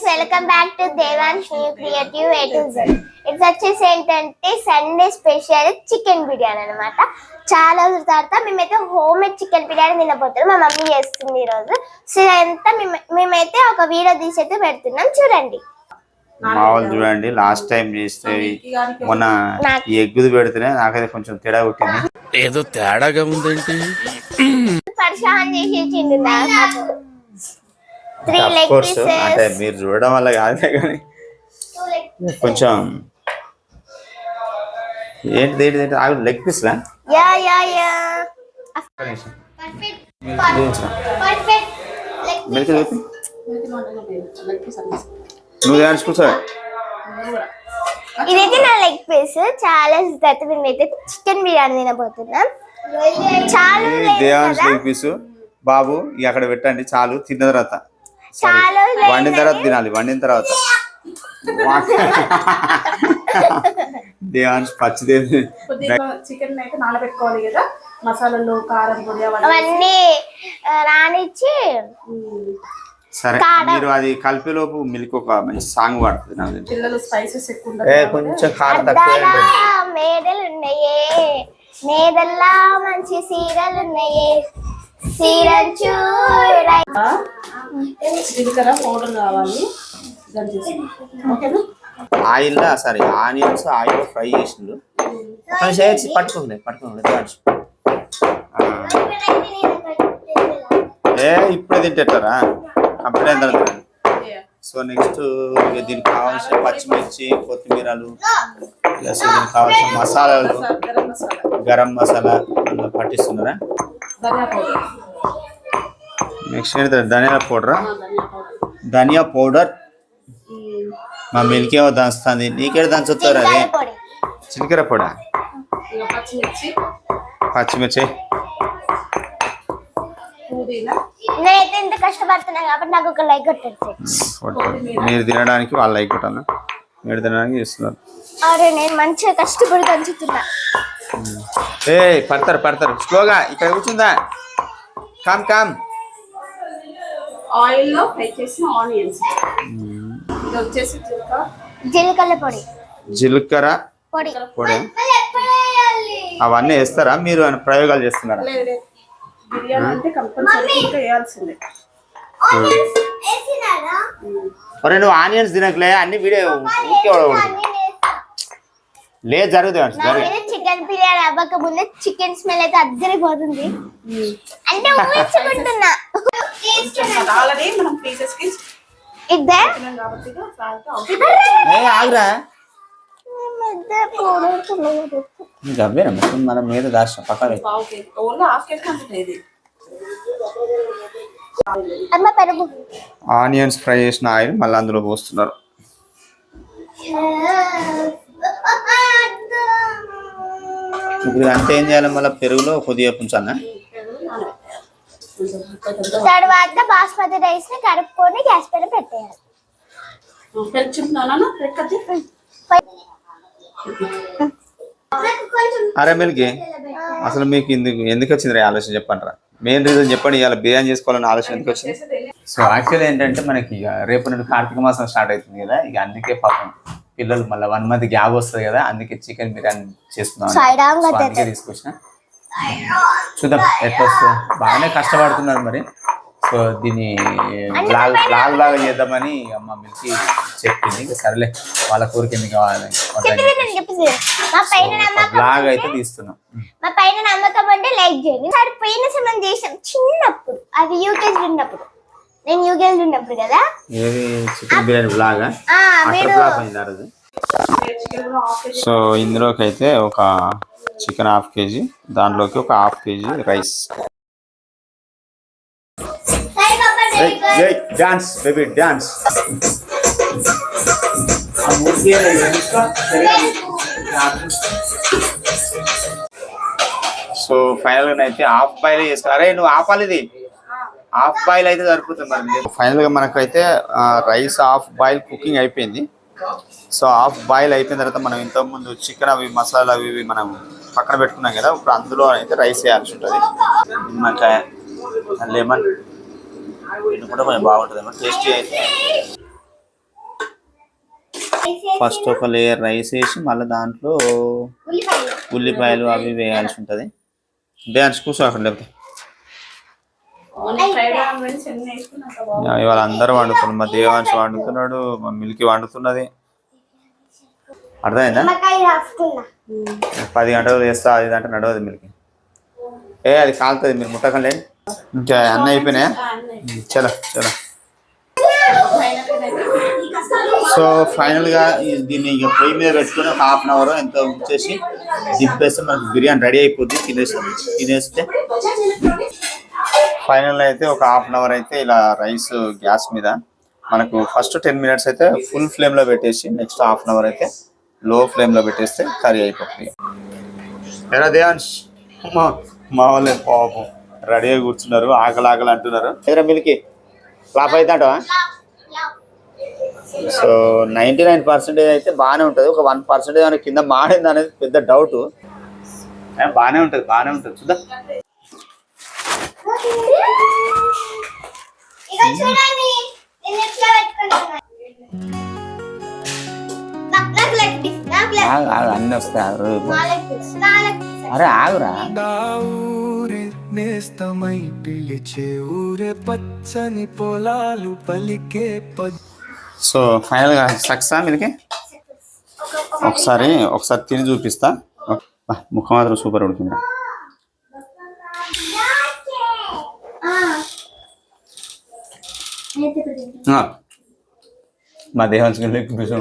Friends welcome back to Devans new creative A to Z ఇది వచ్చేసి ఏంటంటే Sunday special chicken biryani అన్నమాట. చాలా రోజుల తర్వాత మేమైతే హోమ్ మేడ్ చికెన్ బిర్యానీ తినబోతున్నాం. మా మమ్మీ చేస్తుంది ఈరోజు సో ఇదంతా మేము- మేమైతే ఒక వీడియో తీసి అయితే పెడుతున్నాం. చూడండి. మా వాళ్ళు చూడండి లాస్ట్ టైం చేస్తే మొన్న ఈ ఎగ్గుది పెడితేనే నాకైతే కొంచెం తేడా కొట్టింది. ఏదో తేడాగా ఉందేంటి చేసి నాకు కోర్స్ అంటే మీరు చూడడం వల్ల కాదులే కానీ. కొంచెం ఏంటి ఏంటి ఏంటి? ఆగు లెగ్ పీస్లా యా యా యా మిల్క్ చూపి నువ్వు ఇదైతే నా లెగ్ పీస్ చాలా తర్వాత మేమైతే చికెన్ బిర్యానీ తినబోతున్నాం. చాలా. లెగ్ పీసు బాబు అక్కడ పెట్టండి. చాలు తిన్న తర్వాత. వండిన తర్వాత. తినాలి వండిన తర్వాత. దేవాన్స్ పచ్చిదేవి కొద్దిగా చికెన్ అయితే నానబెట్టుకోవాలి కదా. మసాలాలు కారం పొడి అవన్నీ రానిచ్చి సరే కారం. మీరు అది కలిపేలోపు మిల్క్ ఒక మంచి సాంగ్ పడుతుంది నాకు. పిల్లలు స్పైసెస్ ఎక్కువ కొంచెం కారం తక్కువ మేడలు ఉన్నాయే మేడల్లా మంచి సీరలు ఉన్నాయే జీలకర్ర పౌడర్ కావాలి. ఓకేనా? Oil sorry onions oil fry చేసిండు. కొంచెం పట్టుకోండి దేవాన్స్. ఆ, ఏ ఇప్పుడే తింటారా తర్వాత తినండి. సో నెక్స్ట్ ఇక దీనికి కావాల్సిన పచ్చిమిర్చి కొత్తిమీరలు ప్లస్ దీనికి కావాల్సిన మసాలాలు. మసాలా, గరం మసాలా. గరం మసాలా అందులో పట్టిస్తున్నారా? నెక్స్ట్ పౌడరా. ఆ, ధనియా పౌడర్. ధనియా పౌడర్? ఉమ్, మా మిల్కేమో దంచుతుంది. నీకేడ దంచుతారు అది? పొడి. చిలకర పొడ? పచ్చిమిర్చి. పచ్చిమిర్చి. పుదీనా. నేనైతే ఇంత కష్టపడుతున్నా కాబట్టి నాకు ఒక లైక్ కొట్టండి. మీరు తినడానికి వాళ్ళు అయిపోతాను మీరు తినడానికి చేస్తున్నారు అరే నేను మంచిగా కష్టపడి దంచుతున్నా. ఏ పడతారు పడతారు. స్లోగా ఇక్కడ కూర్చుందా? కామ్ కామ్ ఆయిల్లో ఫ్రై చేసిన ఆనియన్స్. ఇది వచ్చేసి జీలకర్ర. జీలకర్ర పొడి. జీలకర్ర పొడి. పొడి. అవన్నీ వేస్తారా? మీరు ప్రయోగాలు చేస్తున్నారా? బిర్యానీ అంటే కంపల్సరీ ఇంకా వేయాల్సిందే. ఒరే నువ్వు ఆనియన్స్ తినకలే అన్ని వీడియో ఊరికే వాడకూడదు లే జరుగుతుంది. జరుగు చికెన్ బిర్యానీ అవ్వక ముందే చికెన్ స్మెల్ అయితే అద్దరిపోతుంది అంటే ఊహించుకుంటున్నా. మనం మొత్తం మీద దాచిన పక్కన ఆనియన్స్ ఫ్రై చేసిన ఆయిల్ మళ్ళీ అందులో పోస్తున్నారు. ఇప్పుడు అంతా ఏం చేయాలి? మళ్ళీ పెరుగులో కొద్దిగా పుంచానా తర్వాత బాస్మతి రైస్ని కడుక్కొని గ్యాస్ పైన పెట్టేయాలి. అరే మిల్కి అసలు మీకు ఎందుకు ఎందుకు వచ్చింది రే ఆలోచన చెప్పండి మెయిన్ రీజన్ చెప్పండి ఇవాళ బిర్యానీ చేసుకోవాలని ఆలోచన ఎందుకు వచ్చింది? సో యాక్చువల్లీ ఏంటంటే మనకి ఇక రేపు నుండి కార్తీక మాసం స్టార్ట్ అవుతుంది కదా ఇక అందుకే పాపం. పిల్లలు మళ్ళీ వన్ మంత్ గ్యాప్ వస్తుంది కదా అందుకే చికెన్ బిర్యానీ చేస్తున్నాం. అందుకే తీసుకొచ్చిన. చూద్దాం ఎట్లా వస్తుంది. బాగానే కష్టపడుతున్నారు మరి. సో దీన్ని బ్లాగ్ బ్లాగ్ లాగా చేద్దామని అమ్మ మిల్కి చెప్పింది. సరేలే వాళ్ళ కోరిక ఎందుకు కావాలి నేను చెప్పేసి మా పైన నమ్మకం బ్లాగ్ అయితే తీస్తున్నాం. మా పైన నమ్మకం అంటే లైక్ చేయండి. సార్ పోయిన సమయం చేసాం చిన్నప్పుడు. అది యూకేజీ ఉన్నప్పుడు. నేను యూకేజీ ఉన్నప్పుడు కదా? ఏది చికెన్ బిర్యానీ బ్లాగా మీరు ఫ్లాప్ అయింది ఆ రోజు. సో ఇందులోకి అయితే ఒక చికెన్ హాఫ్ కేజీ దాంట్లోకి ఒక half KG rice. Dance baby dance so ఫైనల్గా అయితే హాఫ్ బాయిల్ చేసుకో అరే నువ్వు ఆపాలి ఇది హాఫ్ బాయిల్ అయితే సరిపోతుంది మరి ఫైనల్గా మనకైతే రైస్ హాఫ్ బాయిల్ కుకింగ్ అయిపోయింది. సో హాఫ్ బాయిల్ అయిపోయిన తర్వాత మనం ఇంతకు ముందు చికెన్ అవి మసాలా అవి ఇవి మనం పక్కన పెట్టుకున్నాం కదా ఇప్పుడు అందులో అయితే రైస్ వేయాల్సి ఉంటుంది. నిమ్మకాయ లెమన్ ఇది కూడా కొంచెం బాగుంటుంది అన్నమాట టేస్టీ అయితే. ఫస్ట్ ఒక లేయర్ రైస్ వేసి మళ్ళీ దాంట్లో ఉల్లిపాయలు. అవి వేయాల్సి ఉంటుంది. డ్యాన్స్ కూర్చో అక్కడ లేకపోతే. ఇవాళ అందరూ వండుతున్నారు మా దేవాంశ్ వండుతున్నాడు మా మిల్కి వండుతున్నది. అర్థమైందా? పది గంటలు చేస్తా అది అంటే నడవదు మిల్కి. ఏ అది కాలుతుంది మీరు ముట్టకండి. ఇంకా అన్నీ అయిపోయినాయా? చలో చలో. సో ఫైనల్గా ఈ- దీన్ని ఇక పొయ్యి మీద పెట్టుకుని ఒక హాఫ్ అన్ అవర్ ఎంత ఉంచేసి దింపేస్తే మనకు బిర్యానీ రెడీ అయిపోద్ది తినేస్తాం తినేస్తే. ఫైనల్ అయితే ఒక హాఫ్ అన్ అవర్ అయితే ఇలా రైస్ గ్యాస్ మీద మనకు ఫస్ట్ టెన్ మినిట్స్ అయితే ఫుల్ ఫ్లేమ్లో పెట్టేసి నెక్స్ట్ హాఫ్ అన్ అవర్ అయితే లో ఫ్లేమ్లో పెట్టేస్తే కర్రీ అయిపోతుంది. ఎరా దేవాన్ష్ మా వాళ్ళే పాపం. రెడీగా కూర్చున్నారు ఆకలి ఆకలి అంటున్నారు. ఎదురా మిల్కి? ఫ్లాప్ అవుతాంటా సో నైంటీ నైన్ పర్సెంటేజ్ అయితే బాగానే ఉంటుంది. ఒక వన్ పర్సెంటేజ్ కింద మాడింది అనేది పెద్ద డౌట్ బాగానే ఉంటుంది బాగానే ఉంటుంది. చూద్దాం ఇక చూడండి నేను ఎట్లా పెట్టుకుంటున్నా నా- నాకు లెగ్ పీస్ నాకు లెగ్ ఆగు, ఆగు, అన్నీ పీస్ అరే ఆగురా. ఊరే నేస్తమై పిలిచే ఊరే పచ్చని పొలాలు పలికే ప సో ఫైనల్గా సక్సెస్ మీదకి? ఒకసారి ఒకసారి తిని చూపిస్తా. ముఖం మాత్రం సూపర్ ఉడికింది ఆ. అయితే ఇప్పుడు తింటా. ఆ. మా దేహానికి లెగ్ పీసు